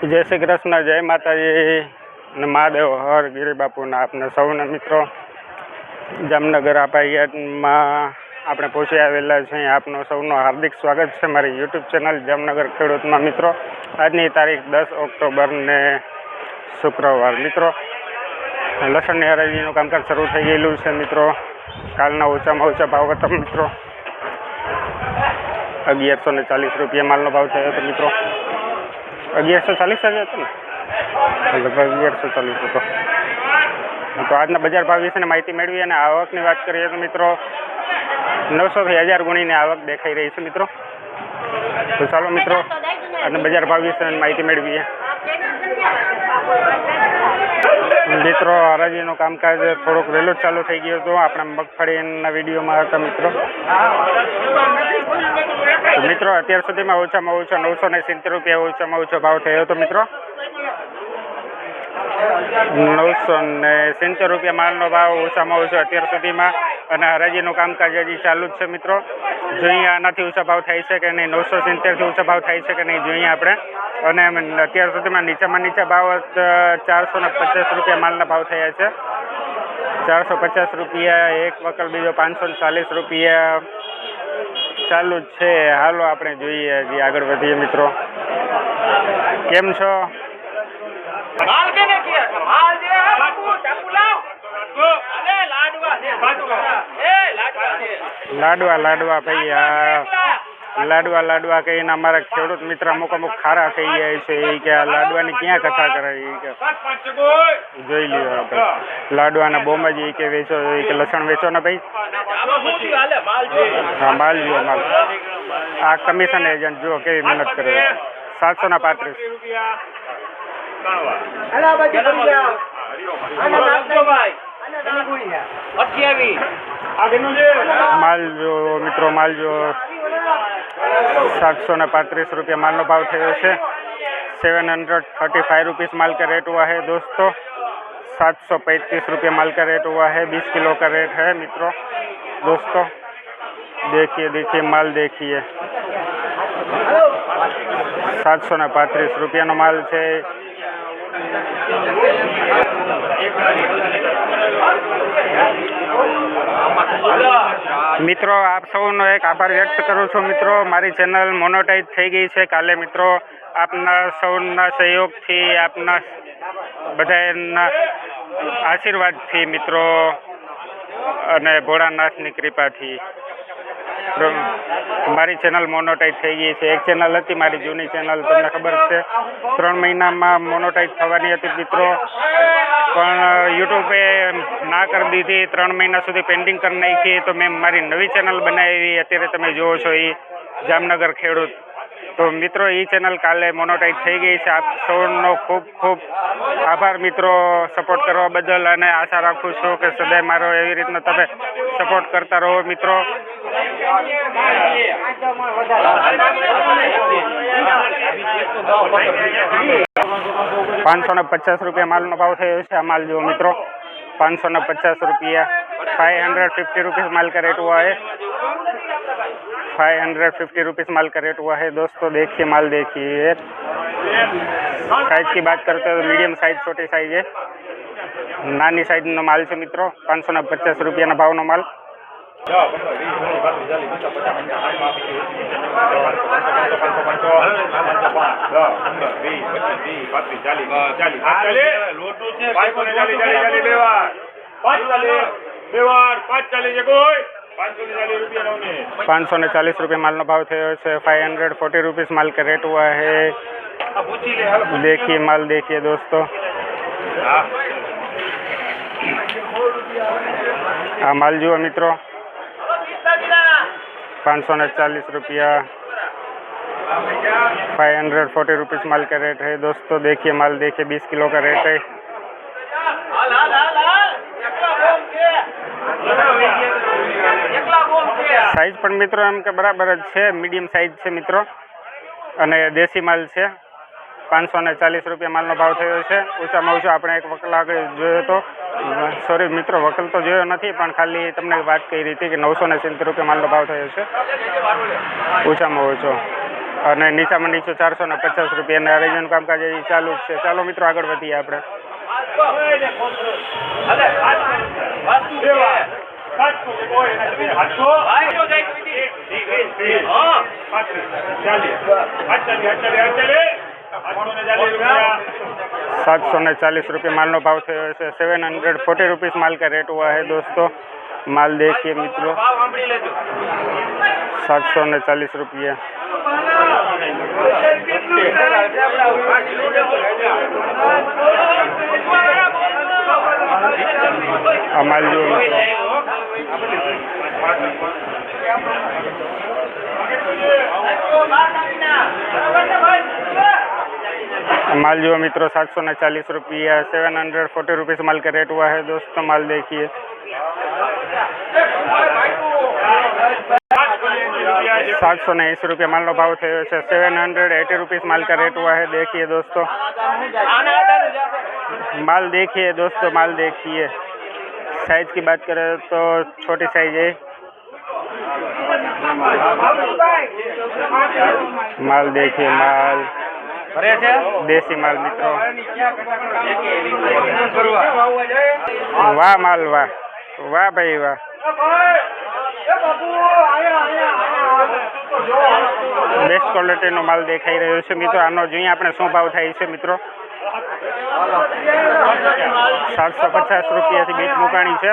જય શ્રી કૃષ્ણ, જય માતાજી અને મહાદેવ, હર ગિરિબાપુના આપને સૌના મિત્રો. જામનગર આપાયામાં આપણે પહોંચી આવેલા છીએ. આપનો સૌનો હાર્દિક સ્વાગત છે મારી યુટ્યુબ ચેનલ જામનગર ખેડૂતમાં મિત્રો. આજની તારીખ દસ ઓક્ટોબરને શુક્રવાર. મિત્રો, લસણની હરાજીનું કામકાજ શરૂ થઈ ગયેલું છે મિત્રો. કાલના ઓછામાં ઓછા ભાવ હતા મિત્રો. અગિયારસો ને ચાલીસ રૂપિયા માલનો ભાવ થયો હતો મિત્રો. અગિયારસો ચાલીસ હજાર હતો ને? લગભગ અગિયારસો ચાલીસ હતો. તો આજના બજાર ભાવ વિશેની માહિતી મેળવી અને આવકની વાત કરીએ તો મિત્રો નવસોથી હજાર ગુણીની આવક દેખાઈ રહી છે મિત્રો. તો ચાલો મિત્રો, આજના બજાર ભાવ વિશેની માહિતી મેળવીએ. મિત્રો, હરાજીનું કામકાજ થોડુંક વહેલું ચાલુ થઈ ગયું હતું. આપણે મગફળીના વિડીયોમાં હતા મિત્રો. મિત્રો, અત્યાર સુધીમાં ઓછામાં ઓછો નવસો ને સિત્તેર રૂપિયા ઓછામાં ઓછો ભાવ થયો હતો મિત્રો. નવસો ને સિત્તેર રૂપિયા માલનો ભાવ ઓછામાં ઓછો અત્યાર સુધીમાં. અને હરાજીનું કામકાજ હજી ચાલુ જ છે મિત્રો. જોઈએ આનાથી ઓછા ભાવ થાય છે કે નહીં? નવસો સિત્તેરથી ઓછા ભાવ થાય છે કે નહીં? જોઈએ આપણે. અને અત્યાર સુધીમાં નીચામાં નીચા ભાવ ચારસો ને પચાસ રૂપિયા માલના ભાવ થયા છે. ચારસો પચાસ રૂપિયા, એક વકલ બીજો પાંચસો ને ચાલીસ રૂપિયા. ચાલુ જ છે. હાલો આપણે જોઈએ હજી આગળ વધીએ મિત્રો. કેમ છો? લાડવા લાડવા ભાઈ આ લાડવા લાડવા કહીને અમારા ખેડૂત મિત્ર અમુક અમુક ખારા થઈ જાય છે એ કે આ લાડવાની ક્યાં કથા કરે એ કે. જોઈ લ્યો આપણે લાડવાના બોમ્બજી એ કે વેચો એ કે લસણ વેચો ને ભાઈ? હું માલ જુઓ માલ. આ કમિશન એજન્ટ જુઓ કેવી મહેનત કરે સાતસો ના પાંત્રીસ. માલ જો મિત્રો માલ જો સાતસો ને પાંત્રીસ રૂપિયા માલનો ભાવ થયો છે seven hundred thirty five rupees माल का रेट हुआ है दोस्तों सात सौ पैंतीस रुपये माल का रेट हुआ है बीस किलो का रेट है मित्रों दोस्तों देखिए देखिए माल देखिए सात सौ ने पैंतीस रुपया माल है મિત્રો, આપ સૌનો એક આભાર વ્યક્ત કરું છું. મિત્રો, મારી ચેનલ મોનોટાઈઝ થઈ ગઈ છે. કાલે મિત્રો, આપના સૌના સહયોગથી, આપના બધાના આશીર્વાદથી, મિત્રો, અને ભોળાનાથની કૃપાથી. મારી ચેનલ મોનોટાઈઝ થઈ ગઈ છે. એક ચેનલ હતી, મારી જૂની ચેનલ તમને ખબર છે. ત્રણ મહિનામાં મોનોટાઈઝ થવાની હતી મિત્રો. પણ યુટ્યુબે ના કરી દીધી. ત્રણ મહિના સુધી પેન્ડિંગ કરી નાખી. તો મેં મારી નવી ચેનલ બનાવી. અત્યારે તમે જુઓ છો એ જામનગર ખેડૂત. તો મિત્રો એ ચેનલ કાલે મોનોટાઈઝ થઈ ગઈ છે. આપ સૌનો ખૂબ ખૂબ આભાર મિત્રો સપોર્ટ કરવા બદલ અને આશા રાખું છું કે સદાય મારો એવી રીતના તમે સપોર્ટ કરતા રહો મિત્રો. પાંચસો ને પચાસ રૂપિયા માલનો ભાવ થયો છે આ માલ જુઓ મિત્રો. पाँच सौ न पचास रुपया फाइव हंड्रेड फिफ्टी रुपीज़ माल का रेट हुआ है फाइव हंड्रेड फिफ्टी रुपीज़ माल का रेट हुआ है दोस्तों देखिए माल देखिए साइज की बात करते हैं तो मीडियम साइज छोटी साइज है નાની સાઈઝનો માલ છે મિત્રો પાંચસો ને પચાસ રૂપિયાના ભાવનો માલ પાંચસો ને ચાલીસ રૂપિયા માલનો ભાવ થયો છે फाइव हंड्रेड फोर्टी रुपीज़ माल का रेट हुआ है देखिए माल देखिए दोस्तों આ માલ જુઓ મિત્રો પાંચસો ને ચાલીસ રૂપિયા फाइव हंड्रेड फोर्टी रुपीज़ माल का रेट है दोस्तों देखिए माल देखिए बीस किलो का रेट है હાલ હાલ હાલ હાલ એકલા બોમ છે એકલા બોમ છે સાઈઝ પણ મિત્રો એમ કે બરાબર જ છે મીડિયમ સાઈઝ છે મિત્રો અને દેશી માલ છે પાંચસો ને ચાલીસ રૂપિયા માલનો ભાવ થયો છે ઓછામાં ઓછો આપણે એક વકલ આગળ જોયો હતો સોરી મિત્રો વકલ તો જોયો નથી પણ ખાલી તમને વાત કરી હતી કે નવસો ને સિત્તેર રૂપિયા માલનો ભાવ થયો છે ઓછામાં ઓછો અને નીચામાં નીચો ચારસો ને પચાસ રૂપિયા અને અરેજન કામકાજ એ ચાલુ છે ચાલો મિત્રો આગળ વધીએ આપણે અલે सात सौ ने चालीस रुपये माल नो भाव थयो છે સેવન હંડ્રેડ ફોર્ટી રૂપીસ માल का रेट हुआ है दोस्तों माल देखिए मित्रों सात सौ ने चालीस रुपये અમાલ જો મિત્રો माल जो है मित्रों, सात सौ चालीस रुपया सेवन हंड्रेड फोर्टी रुपीज़ माल का रेट हुआ है दोस्तों, माल देखिए। सात सौ उन्नीस रुपये माल का भाव थे सेवन हंड्रेड एटी रुपीज़ माल का रेट हुआ है, देखिए दोस्तों। माल देखिए दोस्तों, माल देखिए। साइज़ की बात करें तो छोटी साइज़ है। माल देखिए माल। ભરે છે? દેશી માલ, મિત્રો. વાહ, માલ, વાહ. વાહ, ભાઈ, વાહ. બેસ્ટ ક્વોલિટીનો માલ દેખાઈ રહ્યો છે, મિત્રો. આનો જોઈએ આપણે શું ભાવ થાય છે, મિત્રો. સાતસો પચાસ રૂપિયાથી બીજ મુકાણી છે.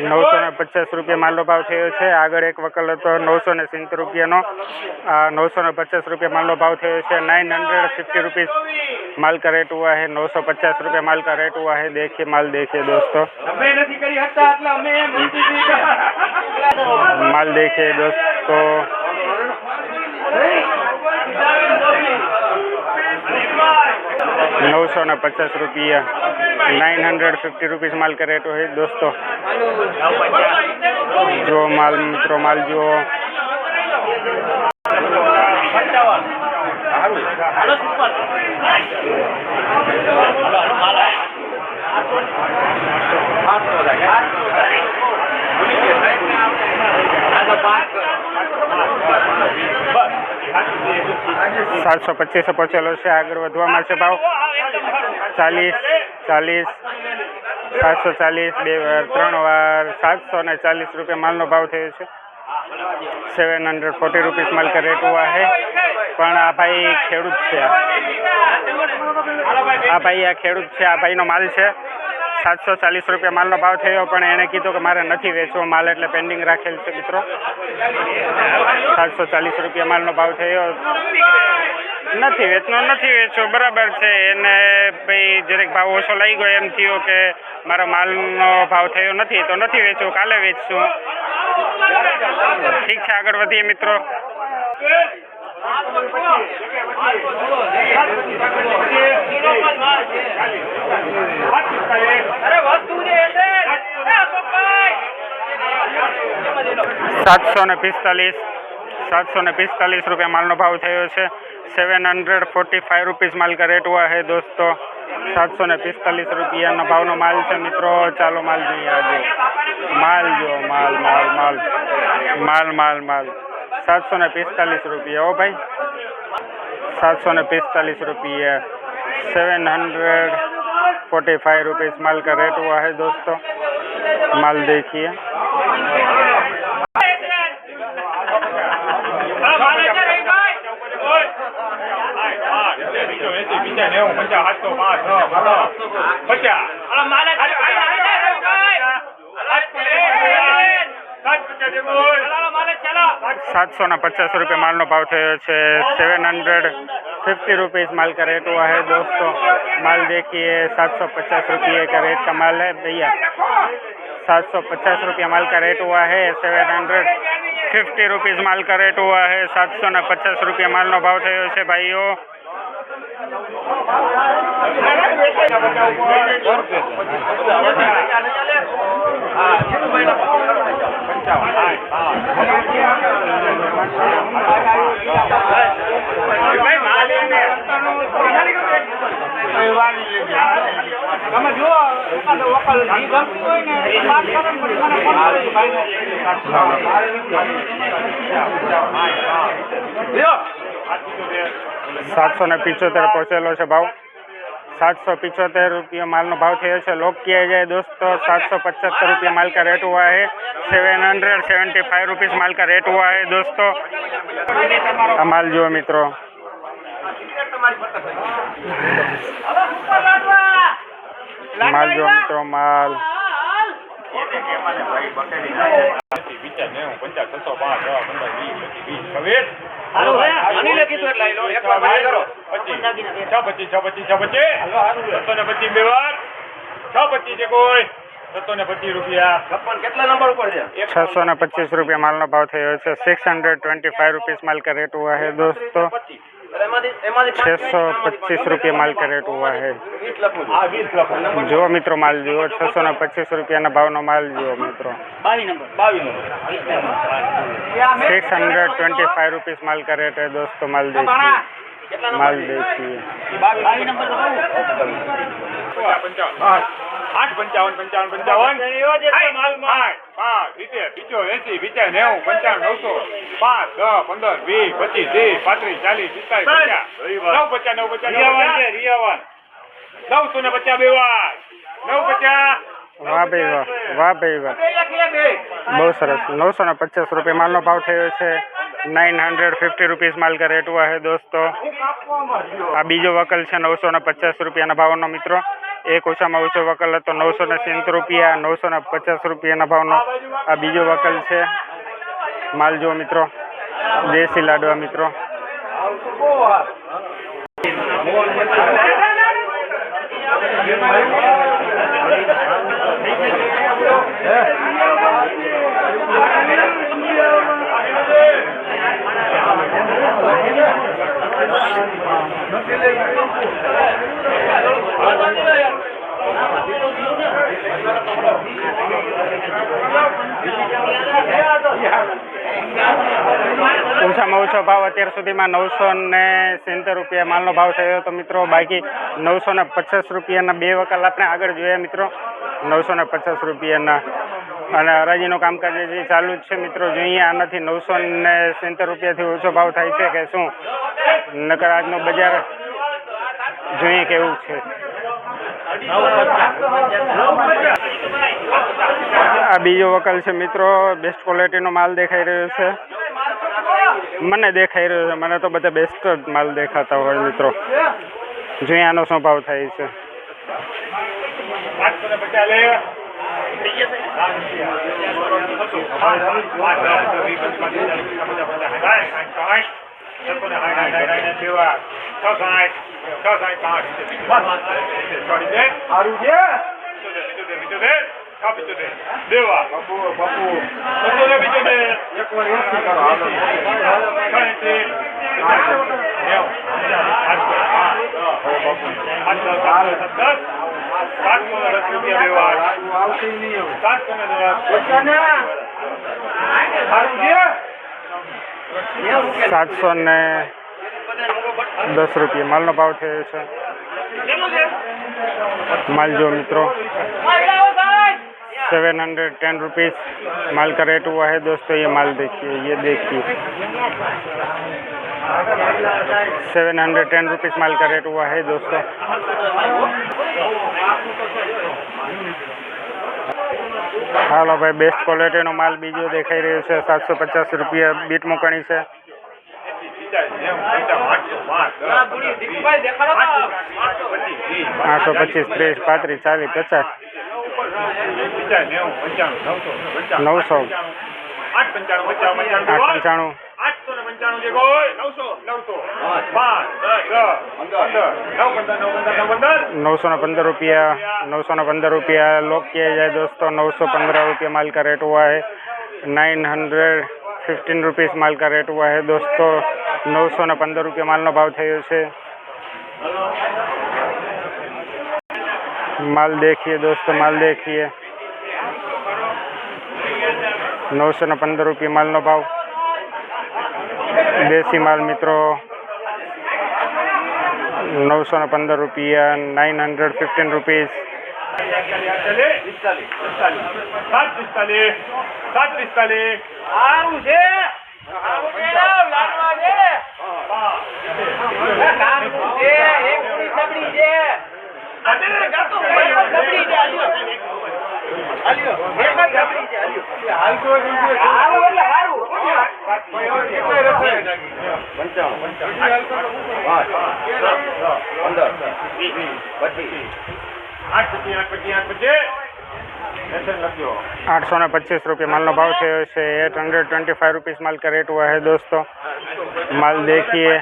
નવસો ને પચાસ રૂપિયા માલનો ભાવ થયો છે. આગળ એક વકલ હતો નવસો ને સિત્તેર રૂપિયાનો. નવસો ને પચાસ રૂપિયા માલનો ભાવ થયો છે. નાઇન હંड्रेड फिफ्टी રૂપીસ માલ કા रेट हुआ है नौ सौ पचास रुपये माल का रेट हुआ है માલ माल દોસ્તો. दोस्तों माल देखिए નવસો ને પચાસ રૂપિયા. નાઇન હંડ્રેડ ફિફ્ટી રૂપીસ માલ કરે તો હે દોસ્તો. જો માલ, મિત્રો, માલ જો બસ. સાતસો પચીસ ઉપર ચલો છે. આગળ વધવામાં છે ભાવ. ચાલીસ ચાલીસ, સાતસો ચાલીસ, બે વાર, ત્રણ વાર, સાતસો ને ચાલીસ રૂપિયા માલનો ભાવ થયો છે. સેવન હંડ્રેડ ફોર્ટી રૂપીસ માલ કે રેટ હુઆ હે પણ આ ભાઈ ખેડૂત છે. આ ભાઈ આ ખેડૂત છે. આ ભાઈનો માલ છે. સાતસો ચાલીસ રૂપિયા માલનો ભાવ થયો, પણ એણે કીધું કે મારે નથી વેચવો માલ, એટલે પેન્ડિંગ રાખેલ છે મિત્રો. સાતસો ચાલીસ રૂપિયા માલનો ભાવ થયો. નથી વેચનો નથી વેચવો બરાબર છે. એને ભાઈ જરેક ભાવ ઓછો લાગી ગયો એમ થયો કે મારા માલનો ભાવ થયો નથી, તો નથી વેચવું, કાલે વેચશું. ઠીક છે, આગળ વધીએ મિત્રો. સાતસો ને પિસ્તાલીસ સાતસો ને પિસ્તાલીસ રૂપિયા માલનો ભાવ થયો છે. Seven hundred forty five rupees માલ કા રેટ હુઆ દોસ્તો. સાતસો ને પિસ્તાલીસ રૂપિયાના ભાવનો માલ છે મિત્રો. ચાલો માલ જોઈએ આજે. માલ જો, માલ માલ માલ. માલ માલ માલ. સાતસો ને પિસ્તાલીસ રૂપિયા. હો ભાઈ સાતસો ને પિસ્તાલીસ રૂપિયા. Seven hundred forty five rupees माल का रेट हुआ है दोस्तों माल देखिए પચાસ सौ पचास रुपये माल नो भाव थयो છે सेवन हंड्रेड फिफ्टी रुपीज़ माल का रेट हुआ है दोस्तों माल देखिए सात सौ पचास रुपये का रेट का माल है भैया सात सौ पचास रुपया माल का रेट हुआ है सेवन हंड्रेड फिफ्टी रुपीज़ माल का रेट हुआ है सात सौ ने पचास रुपया माल નો ભાવ થયો છે ભાઈઓ તમે જુઓ એકાદો વકલ ઈ ગમતું હોય. સાતસો ને પિચોતેર પહોંચેલો છે ભાવ सात सौ पिछहत्तर रुपये माल નો भाव થયો છે લોક किया जाए दोस्तों सात सौ पचहत्तर रुपये माल का रेट हुआ है seven hundred seventy five rupees माल का रेट हुआ है दोस्तों આ માલ જુઓ મિત્રો છ ને પચીસ રૂપિયા. છપ્પન કેટલા છસો ને પચીસ રૂપિયા માલનો ભાવ થયો છે. Six hundred twenty five rupees માલ का રેટ हुआ દોસ્તો. છસો छः રૂપિયા માલ रुपये રેટ का रेट हुआ है जो मित्रों माल जुओ छः सौ ने पच्चीस रुपया ना भाव नो माल जुओ मित्रों six hundred twenty five rupees माल का માલ દેશી આઠ પંચાવન નવસો નવ પચાસ નવ પચાસ રિયાવાન નવસો ને પચાસ બેવા નવ પચાસ. વાહ ભાઈ વાહ વાહ ભાઈ વાહ. બહુ સરસ. નવસો ને પચાસ રૂપિયા માલ નો ભાવ થયો છે. નાઇન હંડ્રેड ફિફ્टी રૂપીસ माल का रेट हुआ है આ બીજો વકલ છે નવસો ને પચાસ રૂપિયાના ભાવનો મિત્રો. એક ઓછામાં ઓછો વકલ હતો નવસો ને સિત્તેર રૂપિયા, નવસો ને પચાસ રૂપિયાના ભાવનો આ બીજો વકલ છે. માલ જો મિત્રો. દેશી લાડવા મિત્રો. Yeah. ઓછામાં ઓછો ભાવ અત્યાર સુધીમાં નવસો ને સિત્તેર રૂપિયા માલનો ભાવ થયો હતો. મિત્રો, બાકી નવસો ને પચાસ રૂપિયાના બે વકાલ આપણે આગળ જોયા મિત્રો. નવસો ને પચાસ રૂપિયાના અને હરાજીનું કામકાજ હજી ચાલુ જ છે. મિત્રો, જોઈએ આનાથી નવસો ને સિત્તેર રૂપિયાથી ઓછો ભાવ થાય છે કે શું? નકર આજનું બજાર જોઈએ કેવું છે. આ બીજો વકલ છે મિત્રો બેસ્ટ ક્વોલિટીનો માલ દેખાઈ રહ્યો છે. મને દેખાઈ રહ્યો છે. મને તો બધા બેસ્ટ જ માલ દેખાતા હોય મિત્રો. જોઈએ આનો શું ભાવ થાય છે. દેવા બાપુ બાપુ બસો ને બીજો દે એક વાર એસી કરો હાલો. લાડવું આવશે ય નહીં હવે. પૈસા ને સારું છે સાતસો ને દસ રૂપિયા માલનો ભાવ થયો છે माल जो मित्रों सेवन हंड्रेड टेन रुपीज़ माल का रेट हुआ है दोस्तों ये माल देखिए ये देखिए सेवन हंड्रेड टेन रुपीज़ माल का रेट हुआ है दोस्तों હાલો ભાઈ બેસ્ટ ક્વોલિટીનો માલ બીજો દેખાઈ રહ્યો છે સાતસો પચાસ રૂપિયા બીટ મૂકણી છે દીકુભાઈ દેખાડો તો. આઠસો પચીસ ત્રીસ પાંત્રીસ ચાલીસ પચાસ નવસો આઠ પંચાણું नौ सौ પંચાણું पंद्रह रुपया, नौ सौ पंद्रह रुपया लोग किया जाए दोस्तों। नौ सौ पंद्रह रुपया माल का रेट हुआ है। नाइन हंड्रेड फिफ्टीन रुपीज़ माल का रेट हुआ है दोस्तों। नौ सौ पंद्रह रुपया मालનો ભાવ भाव છે माल देखिए दोस्तों, माल देखिए। नौ सौ पंद्रह रुपये माल ना भाव। દેશી માલ મિત્રો નવસો ને પંદર રૂપિયા નાઇન હંડ્રેડ ફિફ્ટીન રૂપીઝ છે आठ सौ ने पच्चीस रुपये माल ना भाव थे से eight hundred twenty five rupees माल का रेट हुआ है दोस्तों। माल देखिए।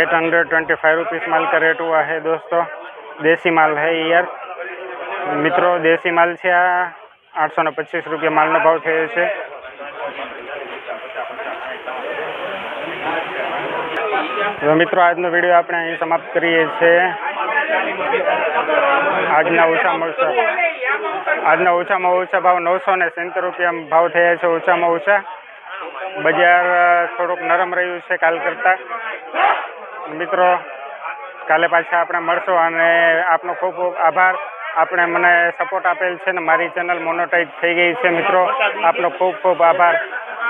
Eight hundred twenty five rupees माल का रेट हुआ है दोस्तों। देसी माल है यार મિત્રો, દેશી માલ છે આ. આઠસો ને પચીસ રૂપિયા માલનો ભાવ થયો છે. તો મિત્રો, આજનો વીડિયો આપણે અહીં સમાપ્ત કરીએ છીએ. આજના ઓછામાં ઓછા, આજના ઓછામાં ઓછા ભાવ નવસો ને સિત્તેર રૂપિયા ભાવ થયા છે, ઓછામાં ઓછા. બજાર થોડુંક નરમ રહ્યું છે કાલ કરતાં. મિત્રો, કાલે પાછા આપણે મળશો અને આપનો ખૂબ ખૂબ આભાર. આપણે મને સપોર્ટ આપેલ છે ને મારી ચેનલ મોનોટાઈઝ થઈ ગઈ છે મિત્રો. આપનો ખૂબ ખૂબ આભાર.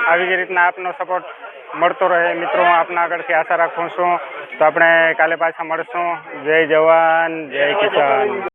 આવી જ રીતના આપનો સપોર્ટ મળતો રહે મિત્રો. હું આપના આગળથી આશા રાખું છું. તો આપણે કાલે પાછા મળશું. જય જવાન, જય કિસાન.